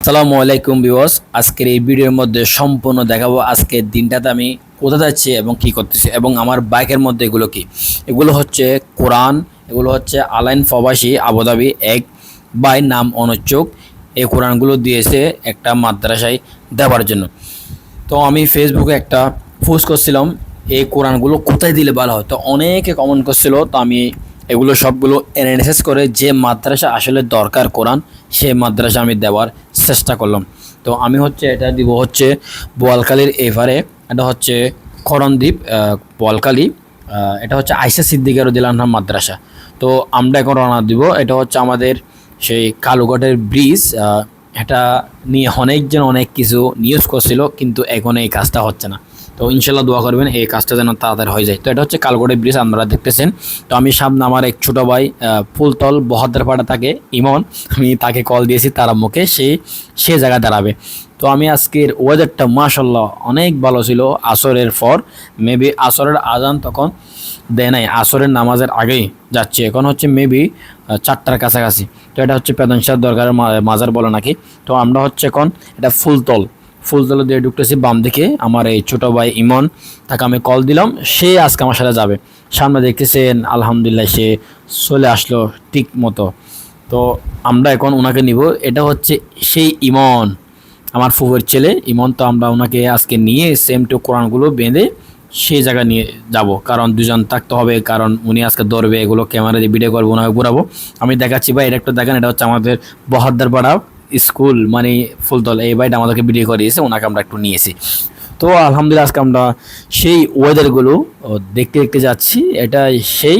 আসসালামু আলাইকুম বিওস আজকের এই ভিডিওর মধ্যে সম্পূর্ণ দেখাবো আজকের দিনটাতে আমি কোথায় যাচ্ছি এবং কি করতেছি এবং আমার বাইকের মধ্যে এগুলো কি? এগুলো হচ্ছে কোরআন, এগুলো হচ্ছে আলাইন ফবাসি আবুধাবি এক বাই নাম অনচোক এই কোরআনগুলো দিয়েছে একটা মাদ্রাসায় দেওয়ার জন্য। তো আমি ফেসবুকে একটা পোস্ট করছিলাম, এই কোরআনগুলো কোথায় দিলে ভালো হয়? তো অনেকে কমেন্ট করছিল, তো আমি এগুলো সবগুলো অ্যানালিসিস করে যে মাদ্রাসা আসলে দরকার কোরআন, সেই মাদ্রাসা আমি দেওয়ার চেষ্টা করলাম। তো আমি হচ্ছে এটা দিব হচ্ছে বোয়ালকালির এভারে, এটা হচ্ছে করণদ্বীপ বোয়ালকালি এটা হচ্ছে আইসা সিদ্দিকের দিলাম মাদ্রাসা। তো আমরা এখন রওনা দিব, এটা হচ্ছে আমাদের সেই কালুঘাটের ব্রিজ এটা নিয়ে অনেকজন অনেক কিছু নিউজ করছিল, কিন্তু এখন এই কাজটা হচ্ছে না। তো ইনশাল্লাহ দোয়া করবেন এই কাজটা যেন তাড়াতাড়ি হয়ে যায়। তো এটা হচ্ছে কালগড়ের ব্রিজ, আপনারা দেখতেছেন। তো আমি সামনে আমার এক ছোটো ভাই ফুলতল বহাদ্দারপাড়া থাকে, ইমন, আমি তাকে কল দিয়েছি, তার মুখে সে সে জায়গায় দাঁড়াবে। তো আমি আজকের ওয়েদারটা মাশাল্লাহ অনেক ভালো ছিল, আসরের পর মেবি আসরের আজান তখন দেয় নাই, আসরের নামাজের আগেই যাচ্ছি। এখন হচ্ছে মেবি চারটার কাছাকাছি। তো এটা হচ্ছে পেদনশাহ দরকারের মাজার বলে নাকি। তো আমরা হচ্ছে এখন, এটা ফুলতল। ফুলতলা দিয়ে ঢুকতেছি বাম দিকে। আমার এই ছোটো ভাই ইমন, তাকে আমি কল দিলাম। সে আজকে আমার সাথে যাবে। সামনে দেখতেছেন, আলহামদুলিল্লাহ সে চলে আসলো ঠিক মতো। তো আমরা এখন ওনাকে নিব। এটা হচ্ছে সেই ইমন, আমার ফুফের ছেলে। ইমন তো আমরা ওনাকে আজকে নিয়ে সেম টু কোরআনগুলো বেঁধে সেই জায়গায় নিয়ে যাব। কারণ দুজন থাকতে হবে, কারণ উনি আজকে ধরবে, এগুলো ক্যামেরা দিয়ে ভিডিও করব, ওনাকে ঘুরাবো। আমি দেখাচ্ছি, ভাই, এটা একটু দেখেন, এটা হচ্ছে আমাদের বহাদ্দারপাড়া। স্কুল মানে ফুলতল এই বাড়িটা আমাদেরকে ভিডিও করিয়েছে, ওনাকে আমরা একটু নিয়েছি। তো আলহামদুলিল্লাহ আজকে আমরা সেই ওয়েদারগুলো দেখতে দেখতে যাচ্ছি। এটা সেই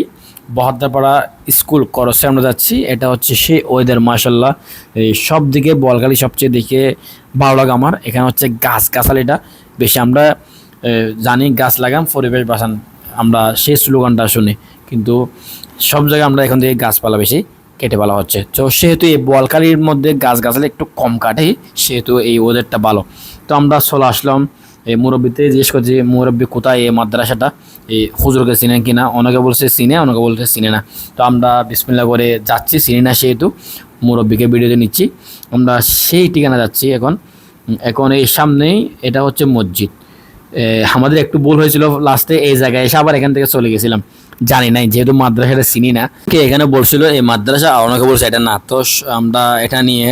বহাদ্দারপাড়া স্কুল করসে আমরা যাচ্ছি। এটা হচ্ছে সেই ওয়েদার এই সব দিকে বলগালি সবচেয়ে দেখে ভালো লাগে আমার এখানে হচ্ছে গাছ গাছালিটা। বেশি আমরা জানি গাছ লাগান পরিবেশ বাঁচান। আমরা সেই স্লোগানটা শুনি। কিন্তু সব জায়গায় আমরা এখন থেকে গাছপালা বেশি কেটে ফেলা হচ্ছে। তো সেহেতু এই বোয়ালকালির মধ্যে গাছ গাছালি একটু কম কাটে, সেহেতু এই ওদেরটা ভালো। তো আমরা চলে আসলাম এই মুরব্বীতে, জিজ্ঞেস করছি, মুরব্বী, কোথায় এই মাদ্রাসাটা? এই হুজুরকে চিনেন কিনা অনেকে বলছে, চিনে। অনেকে বলছে, চিনে না। তো আমরা বিসমিল্লা করে যাচ্ছি, চিনি না সেহেতু, মুরব্বীকে ভিডিওতে নিচ্ছি। আমরা সেই ঠিকানা যাচ্ছি এখন। এখন এই সামনেই এটা হচ্ছে মসজিদ। আমাদের একটু ভুল হয়েছিল লাস্টে এই জায়গায় এসে আবার এখান থেকে চলে গেছিলাম। জানি নাই, যেহেতু মাদ্রাসাটা চিনি না। কে এখানে বলছিল, এই মাদ্রাসা আর অনেকে বলছে, এটা না। তো আমরা এটা নিয়ে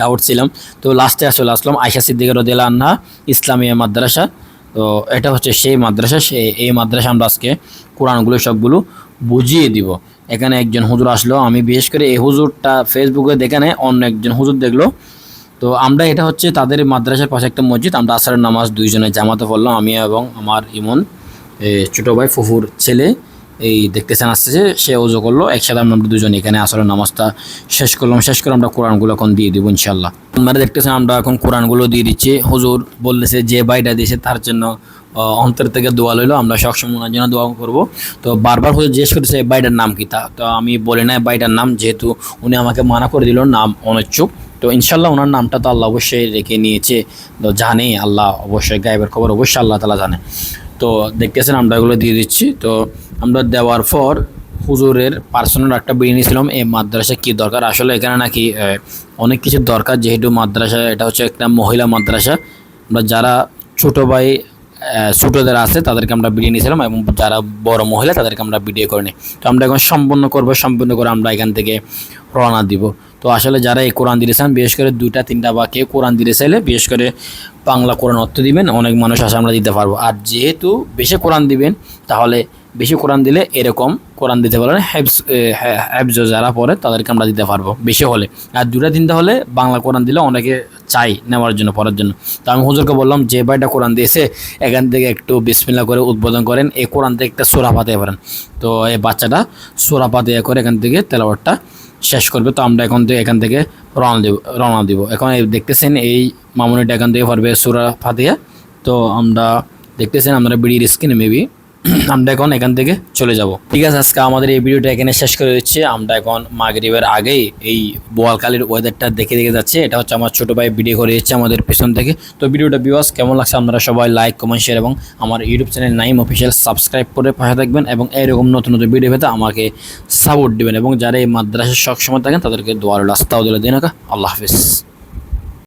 ডাউট ছিলাম। তো লাস্টে আসলে আসলাম আয়সা সিদ্দিকের রদিয়াল আন্না ইসলামিয়া মাদ্রাসা। তো এটা হচ্ছে সেই মাদ্রাসা, সে, এই মাদ্রাসা আমরা আজকে কোরআনগুলো সবগুলো বুঝিয়ে দিব। এখানে একজন হুজুর আসলো, আমি বিশেষ করে এই হুজুরটা ফেসবুকে দেখে নেয় অন্য একজন হুজুর দেখল। তো আমরা এটা হচ্ছে তাদের মাদ্রাসার পাশে একটা মসজিদ, আমরা আসারের নামাজ দুইজনে জামাতে পড়লাম, আমি এবং আমার ইমন ছোটো ভাই ফুফুর ছেলে। এই দেখতেছেন আসতেছে সে ওজো করল, একসাথে আমরা দুজন এখানে আসরের নামাজটা শেষ করলাম, শেষ করে আমরা কোরআনগুলো এখন দিয়ে দিব ইনশাল্লাহ আপনারা দেখতেছেন আমরা এখন কোরআনগুলো দিয়ে দিচ্ছি। হুজুর বললেছে যে বাইটা দিয়েছে তার জন্য অন্তর থেকে দোয়া লইলো, আমরা সবসময় ওনার জন্য দোয়া করব। তো বারবার হুজুর জিজ্ঞেস করেছে বাইটার নাম কি? তা, তো আমি বলি না বাইটার নাম, যেহেতু উনি আমাকে মানা করে দিল, নাম অনিচ্ছুক। তো ইনশাল্লাহ ওনার নামটা তো আল্লাহ অবশ্যই রেখে নিয়েছে। তো জানে, আল্লাহ অবশ্যই গায়েবের খবর অবশ্যই আল্লাহ তালা জানে। তো দেখতেছেন, আমরা এগুলো দিয়ে দিচ্ছি। তো আমরা দেওয়ার পর হুজুরের পার্সোনাল একটা বিয়ে নিয়েছিলাম, এই মাদ্রাসা কি দরকার? আসলে এখানে নাকি অনেক কিছু দরকার, যেহেতু মাদ্রাসা, এটা হচ্ছে একটা মহিলা মাদ্রাসা। আমরা যারা ছোটো ভাই আহ, ছোটোদের আছে তাদেরকে আমরা বিডিয়ে নিয়েছিলাম এবং যারা বড় মহিলা তাদেরকে আমরা বিডিয়ে করে নিই তো আমরা এখন সম্পূর্ণ করব সম্পূর্ণ করে আমরা এখান থেকে রওনা দিব। তো আসলে যারা এই কোরআন দিতে চান বিশেষ করে দুইটা তিনটা বা কেউ কোরআন দিতে চাইলে বিশেষ করে বাংলা কোরআন অর্থ দিবেন অনেক মানুষ আসে আমরা দিতে পারব। আর যেহেতু বেশি কোরআন দিবেন তাহলে বেশি কোরআন দিলে এরকম কোরআন দিতে পারবেন হ্যাবস হ্যাবজ যারা পড়ে তাদেরকে আমরা দিতে পারব বেশি হলে। আর দুটা তিনটা হলে বাংলা কোরআন দিলে অনেকে চাই নেওয়ার জন্য, পড়ার জন্য। তো আমি হুজুরকে বললাম, যে ভাইটা কোরআন দিয়েছে, এখান থেকে একটু বিসমিল্লা করে উদ্বোধন করেন, এই কোরআন থেকে একটা সোরা পাতে পারেন তো এই বাচ্চাটা সোরা পাতে করে এখান থেকে তেলাওয়ারটা শেষ করবে। তো আমরা এখন থেকে এখান থেকে রওনা দেব, রওনা দিব। এখন দেখতেছেন, এই মামুনিটা এখান থেকে পারবে সুরা ফাতিয়া তো আমরা দেখতেছেন আমরা বিড়ির স্ক্রিনে মেবি আমরা এখন এখান থেকে চলে যাব। ঠিক আছে, আজকে আমাদের এই ভিডিওটা এখানে শেষ করে দিচ্ছে। আমরা এখন মাগরিবের আগেই এই বোয়ালকালির ওয়েদারটা দেখে দেখে যাচ্ছে। এটা হচ্ছে আমার ছোটো ভাই ভিডিও করে দিচ্ছে আমাদের পেছন থেকে। তো ভিডিওটা বিওয়াস কেমন লাগছে আপনারা সবাই লাইক কমেন্ট শেয়ার এবং আমার YouTube channel Naim official subscribe করে পাশে থাকবেন এবং এরকম নতুন নতুন ভিডিও পেতে আমাকে সাপোর্ট দিবেন এবং যারা এই মাদ্রাসার সবসময় থাকেন তাদেরকে দোয়ার রাস্তাও দিলে দিন আল্লাহ হাফিজ।